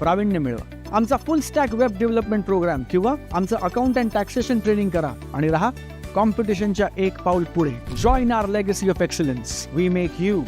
प्रावीण्य मिळवा. आमचा full stack web development programme किंवा आमचं अकाउंट अँड टॅक्सेशन ट्रेनिंग करा आणि राहा कॉम्पिटिशनच्या एक पाऊल पुढे. Join our legacy of excellence we make you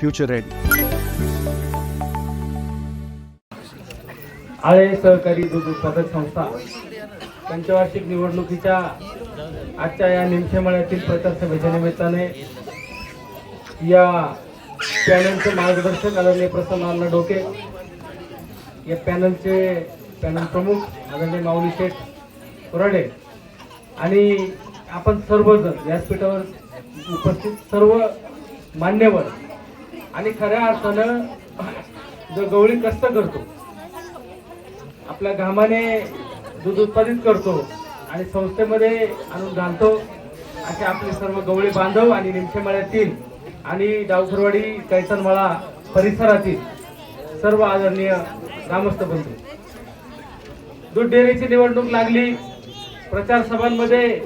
future ready Ale सहकारी दूध उत्पादक संस्था पंचवार्षिक निवडणुकीच्या आजच्या या निमशेमाळ्यातील प्रचार सभेच्या निमित्ताने या पॅनलचे मार्गदर्शक आदरणीय प्रसन्न अण्णा डोके या पॅनलचे पॅनल प्रमुख आदरणीय माऊली शेठ कोराडे आणि आपण सर्वजण व्यासपीठावर उपस्थित सर्व मान्यवर आणि खऱ्या अर्थानं जो गवळी कष्ट करतो आपल्या घामाने दूध उत्पादित करतो आणि संस्थेमध्ये आणून घालतो असे आपले सर्व गवळी बांधव आणि निमशेमाळ्यातील आणि डावखरवाडी कैसनमाळा परिसरातील सर्व आदरणीय ग्रामस्थ बंधू दूध डेअरीची निवडणूक लागली प्रचार सभांमध्ये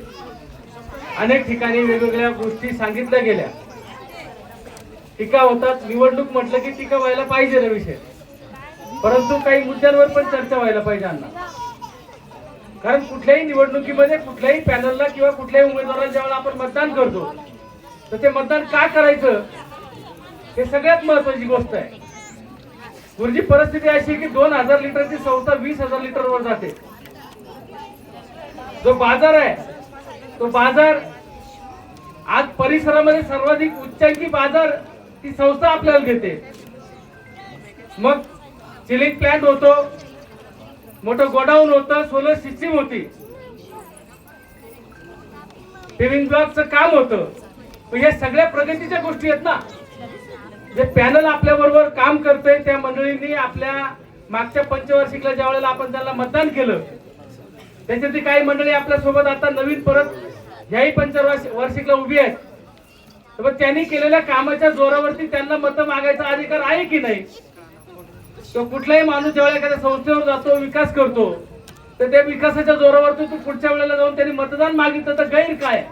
अनेक ठिकाणी वेगवेगळ्या गोष्टी सांगितल्या गेल्या. टीका होतात निवडणूक म्हटलं की टीका व्हायला पाहिजे ना विषय. परंतु काही मुद्द्यांवर पण चर्चा व्हायला पाहिजे अण्णा. कारण कुठल्याही निवडणुकीमध्ये कुठल्याही पॅनलला किंवा कुठल्याही उमेदवाराला ज्यावेळेला आपण मतदान करतो तर ते मतदान का करायचं हे सगळ्यात महत्वाची गोष्ट आहे. गुरुजी परिस्थिती अशी की दोन हजार लिटरची संस्था वीस हजार लिटरवर जाते. जो बाजार आहे तो बाजार आज परिसरामध्ये सर्वाधिक उच्चांकी बाजार ती संस्था आपल्याला देते मग चिलिंग प्लांट होतो मोठं गोडाऊन होतं सोलर सिस्टीम होती. पेविंग ब्लॉकचं काम होतं. या सगळ्या प्रगतीच्या गोष्टी आहेत ना. जे पॅनल आपल्या बरोबर काम करतोय त्या मंडळींनी आपल्या मागच्या पंचवार्षिकला ज्या वेळेला आपण त्यांना मतदान केलं त्याच्यातली काही मंडळी आपल्यासोबत आता नवीन परत ह्याही पंचवार्षिकला उभी आहेत. तर मग त्यांनी केलेल्या कामाच्या जोरावरती त्यांना मतं मागायचा अधिकार आहे की नाही? तो कुठलाही माणूस जेव्हा एखाद्या संस्थेवर जातो विकास करतो तर त्या विकासाच्या जोरावरती तू पुढच्या वेळेला जाऊन त्यांनी मतदान मागितलं तर गैर काय?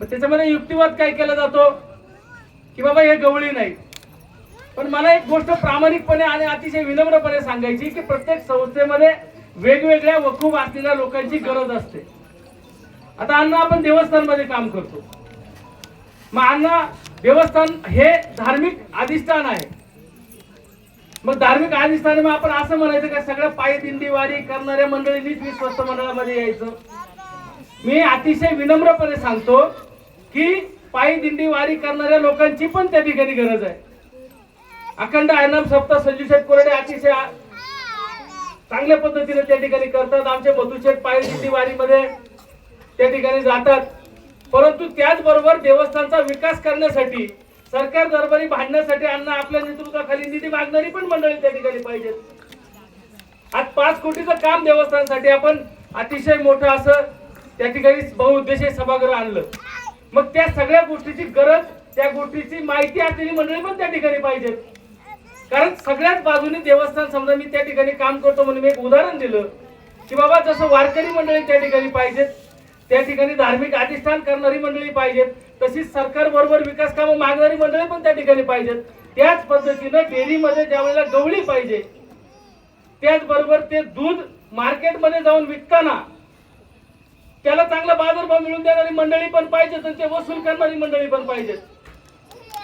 त्याच्यामध्ये युक्तिवाद काय केला जातो? की बाबा हे गवळी नाही. पण मला एक गोष्ट प्रामाणिकपणे आणि अतिशय विनम्रपणे सांगायची की प्रत्येक संस्थेमध्ये वेगवेगळ्या वकूफ असलेल्या लोकांची गरज असते. आता अण्णा आपण देवस्थानमध्ये काम करतो. मग अण्णा देवस्थान हे धार्मिक अधिष्ठान आहे. मग धार्मिक अधिष्ठान मग आपण असं म्हणायचं का सगळं पायी दिंडी वारी करणाऱ्या मंडळींनीच विश्वस्त मंडळामध्ये यायचं? मी अतिशय विनम्रपणे सांगतो की पायी दिंडी वारी करणाऱ्या लोकांची पण त्या ठिकाणी गरज आहे. अखंड आयनाम सप्ताह संजू शेठ कोरडे अतिशय चांगल्या पद्धतीने त्या ठिकाणी करतात. आमचे मधुशेठ पायी दिंडी वारीमध्ये त्या ठिकाणी जातात. परंतु त्याचबरोबर देवस्थानचा विकास करण्यासाठी सरकार दरबारी भांडण्यासाठी अण्णा आपल्या नेतृत्वाखाली निधी मागणारी पण मंडळी त्या ठिकाणी पाहिजेत. आज पाच कोटीचं काम देवस्थानसाठी आपण अतिशय मोठं असं त्या ठिकाणी बहुउद्देशीय सभागृह आणलं. मग त्या सगळ्या गोष्टीची गरज त्या गोष्टीची माहिती असलेली मंडळी पण त्या ठिकाणी पाहिजेत. कारण सगळ्याच बाजूने देवस्थान समजा मी त्या ठिकाणी काम करतो म्हणून मी एक उदाहरण दिलं की बाबा जसं वारकरी मंडळी त्या ठिकाणी पाहिजेत त्या ठिकाणी धार्मिक अधिष्ठान करणारी मंडळी पाहिजेत तशीच सरकार बरोबर विकास कामं मागणारी मंडळी पण त्या ठिकाणी पाहिजेत. त्याच पद्धतीनं डेअरीमध्ये ज्या वेळेला गवळी पाहिजे त्याचबरोबर ते दूध मार्केटमध्ये जाऊन विकताना त्याला चांगला बाजारभाव मिळून देणारी मंडळी पण पाहिजेत आणि ते वसूल करणारी मंडळी पण पाहिजेत.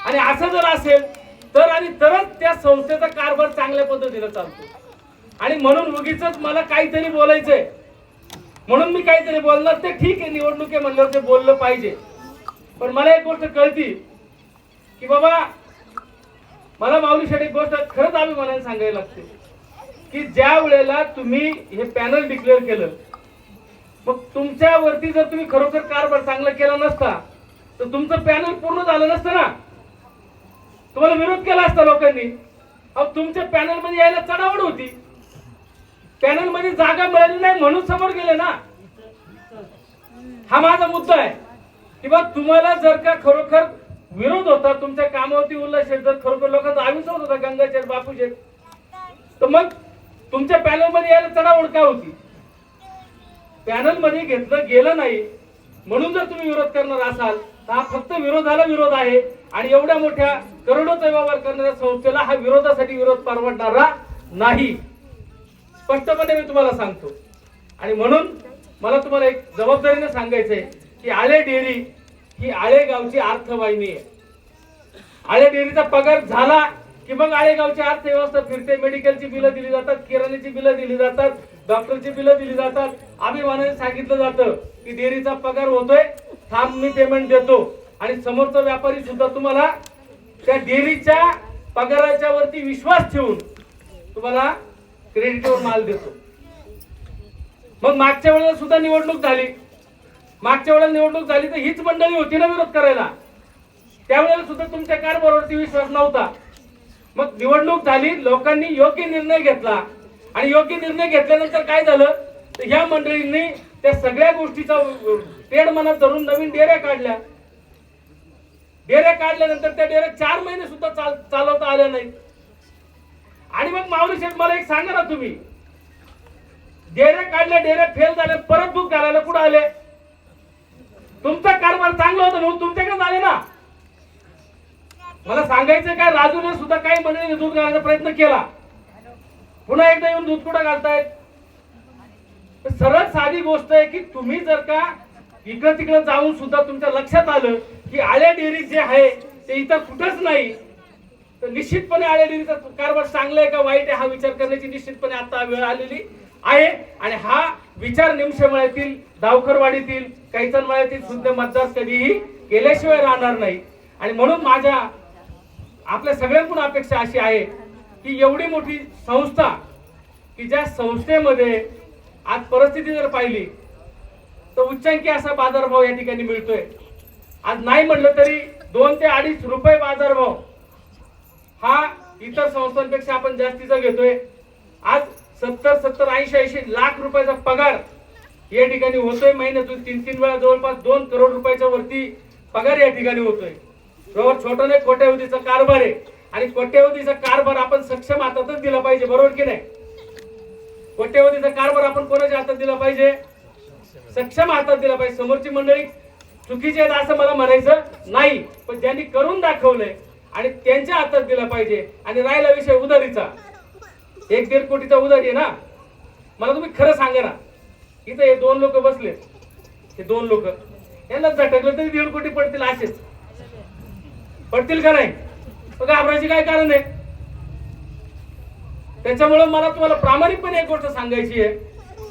आणि असं जर असेल तर आणि तरच त्या संस्थेचा कारभार चांगल्या पद्धतीने चालतो. आणि म्हणून उगीच मला काहीतरी बोलायचंय. म्हणून मी काहीतरी बोलणार ते ठीक आहे निवडणुके म्हणल्यावर ते बोललं पाहिजे. पण मला एक गोष्ट कळती की बाबा मला माऊलीसाठी एक गोष्ट खरंच अभिमानाने सांगायला लागते की ज्या वेळेला तुम्ही हे पॅनल डिक्लेअर केलं मग तुमच्यावरती जर तुम्ही खरोखर कारभार चांगला केला नसता तर तुमचं पॅनल पूर्ण झालं नसतं ना? तुम्हाला विरोध केला असता लोकांनी. अहो तुमच्या पॅनलमध्ये यायला चढावड होती. पॅनलमध्ये जागा मिळाली नाही म्हणून समोर गेले ना? हा माझा मुद्दा आहे. किंवा तुम्हाला जर का खरोखर विरोध होता तुमच्या कामावरती उल्हास शेठ जर खरोखर लोकांचा आयुष्यात होता गंगाशेठ बापूचे तर मग तुमच्या पॅनलमध्ये यायला चढावड का होती? पॅनलमध्ये घेतलं गेलं नाही म्हणून जर तुम्ही विरोध करणार असाल तर हा फक्त विरोधाला विरोध आहे. आणि एवढ्या मोठ्या करोडोचा व्यवहार करणाऱ्या संस्थेला हा विरोधासाठी विरोध परवडणारा नाही. स्पष्टपणे मी तुम्हाला सांगतो. आणि म्हणून मला तुम्हाला एक जबाबदारीने सांगायचंय की आळे डेअरी ही आळे गावची अर्थवाहिनी आहे. आळे डेअरीचा पगार झाला की मग आळेगावची अर्थव्यवस्था फिरते. मेडिकलची बिलं दिली जातात किराण्याची बिलं दिली जातात डॉक्टरची बिलं दिली जातात. अभिमानाने सांगितलं जातं की डेअरीचा पगार होतोय थांब मी पेमेंट देतो. आणि समोरचा व्यापारी सुद्धा तुम्हाला त्या डेअरीच्या पगाराच्या वरती विश्वास ठेवून तुम्हाला क्रेडिटवर माल देतो. मग मागच्या वेळेला सुद्धा निवडणूक झाली. मागच्या वेळेला निवडणूक झाली तर हीच मंडळी होती ना विरोध करायला. त्यावेळेला सुद्धा तुमच्या कारभारावरती विश्वास नव्हता. मग निवडणूक झाली लोकांनी योग्य निर्णय घेतला. आणि योग्य निर्णय घेतल्यानंतर काय झालं? तर ह्या मंडळींनी त्या सगळ्या गोष्टीचा पेड मनात धरून नवीन डेऱ्या काढल्या. डेऱ्या काढल्यानंतर त्या डेऱ्या चार महिने सुद्धा चाल चालवता आल्या नाही आणि मग माऊली शेठ मला एक सांगा ना तुम्ही. डेऱ्या काढल्या डेऱ्या फेल झाल्या परत दूध घालायला कुठं आले? तुमचा कारभार चांगला होता म्हणून तुमच्याकडे आले ना? मला सांगायचं काय राजूने सुद्धा काही मंडळीने दूध घालायचा प्रयत्न केला. पुन्हा एकदा येऊन दूध कुठं घालतायत? तर सरळ साधी गोष्ट आहे की तुम्ही जर का इकडं तिकडं जाऊन सुद्धा तुमच्या लक्षात आलं की आळ्या डेअरी जे आहे ते इथं कुठंच नाही तर निश्चितपणे आल्या डेअरीचा कारभार चांगला आहे का वाईट आहे हा विचार करण्याची निश्चितपणे आता वेळ आलेली आहे. आणि हा विचार निमशेमळ्यातील दावखरवाडीतील कैचनमळ्यातील सुद्धा मतदार कधीही केल्याशिवाय राहणार नाही. आणि म्हणून माझ्या आपल्या सगळ्यांकडून अपेक्षा अशी आहे की एवढी मोठी संस्था की ज्या संस्थेमध्ये आज परिस्थिती जर पाहिली तर उच्चांकी असा बाजारभाव या ठिकाणी मिळतोय. आज नाही म्हटलं तरी दोन ते अडीच रुपये बाजारभाव हा इतर संस्थांपेक्षा आपण जास्तीचा घेतोय. आज सत्तर सत्तर ऐंशी ऐंशी लाख रुपयाचा पगार या ठिकाणी होतोय. महिन्यातून तीन तीन वेळा जवळपास दोन करोड रुपयाच्या वरती पगार या ठिकाणी होतोय. बरोबर छोटा नाही कोट्यावधीचा कारभार आहे. आणि कोट्यवधीचा कारभार आपण सक्षम हातातच दिला पाहिजे बरोबर की नाही? कोट्यवधीचा कारभार आपण कोणाच्या हातात दिला पाहिजे? सक्षम हातात दिला पाहिजे. समोरची मंडळी चुकीची आहेत असं मला म्हणायचं नाही पण ज्यांनी करून दाखवलंय आणि त्यांच्या हातात दिला पाहिजे. आणि राहिला विषय उधारीचा. एक दीड कोटीचा उधारी आहे ना? मला तुम्ही खरं सांगा ना. इथं हे दोन लोक बसले हे दोन लोक. यांना झटकलं तरी दीड कोटी पडतील असेच. पडतील का नाही? घाबरायचे काय कारण आहे? त्याच्यामुळे मला तुम्हाला प्रामाणिकपणे एक गोष्ट सांगायची आहे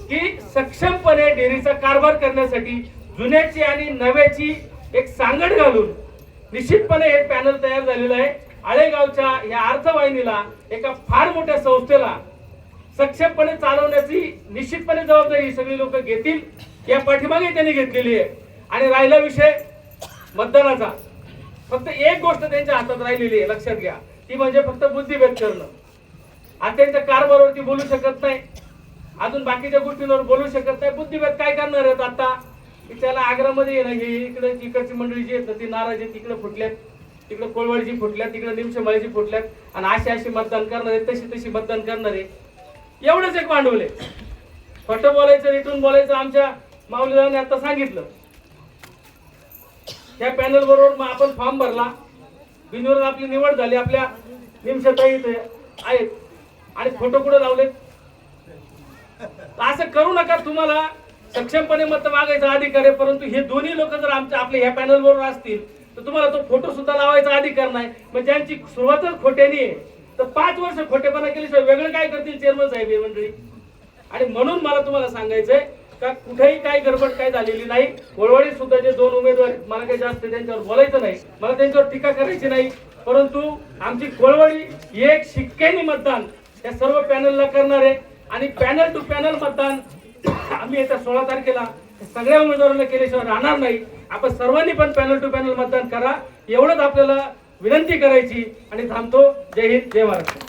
की सक्षमपणे डेअरीचा कारभार करण्यासाठी जुन्याची आणि नव्याची एक सांगड घालून निश्चितपणे हे पॅनल तयार झालेलं आहे. आळेगावच्या या अर्थवाहिनीला एका फार मोठ्या संस्थेला सक्षमपणे चालवण्याची निश्चितपणे जबाबदारी ही सगळी लोक घेतील या पाठीमागे त्यांनी घेतलेली आहे. आणि राहिला विषय मतदानाचा. फक्त एक गोष्ट त्यांच्या हातात राहिलेली आहे लक्षात घ्या. ती म्हणजे फक्त बुद्धिभेद करणं. आणि त्यांच्या कारभारवरती बोलू शकत नाही. अजून बाकीच्या गोष्टींवर बोलू शकत नाही. बुद्धिभेद काय करणार आहेत आता? की त्याला आग्रामध्ये येणं हे इकडे इकडची मंडळी जी आहेत ती नाराज तिकडे फुटल्यात. तिकडे कोळवाडीची फुटल्यात. तिकडे निमशेमाळीची फुटल्यात. आणि अशी अशी मतदान करणार आहे तशी तशी मतदान करणार आहे एवढंच एक भांडवल आहे. खोटं बोलायचं रिटून बोलायचं आमच्या माऊलीदारांनी आता सांगितलं. त्या पॅनल बरोबर मग आपण फॉर्म भरला. बिनविरोध आपली निवड झाली आपल्या निमशताई इथे आहेत. आणि फोटो कुठे लावलेत? असं करू नका तुम्हाला. सक्षमपणे मत मागायचा अधिकार आहे परंतु हे दोन्ही लोक जर आमच्या आपल्या ह्या पॅनल बरोबर असतील तर तुम्हाला तो फोटो सुद्धा लावायचा अधिकार नाही. मग ज्यांची सुरुवातच खोट्यानी आहे तर पाच वर्ष खोटेपणा केल्याशिवाय वेगळं काय करतील चेअरमन साहेब हे मंडळी? आणि म्हणून मला तुम्हाला सांगायचंय का कुठेही काही गडबड काय झालेली नाही. कोळवाडीत सुद्धा जे दोन उमेदवार मला काही जास्त त्यांच्यावर बोलायचं नाही. मला त्यांच्यावर टीका करायची नाही. परंतु आमची कोळवळी एक शिक्क्यानी मतदान या सर्व पॅनलला करणार आहे. आणि पॅनल टू पॅनल मतदान आम्ही येत्या सोळा तारखेला सगळ्या उमेदवारांना केल्याशिवाय राहणार नाही. आपण सर्वांनी पण पॅनल टू पॅनल मतदान करा. एवढंच आपल्याला विनंती करायची आणि थांबतो. जय हिंद जय महाराष्ट्र.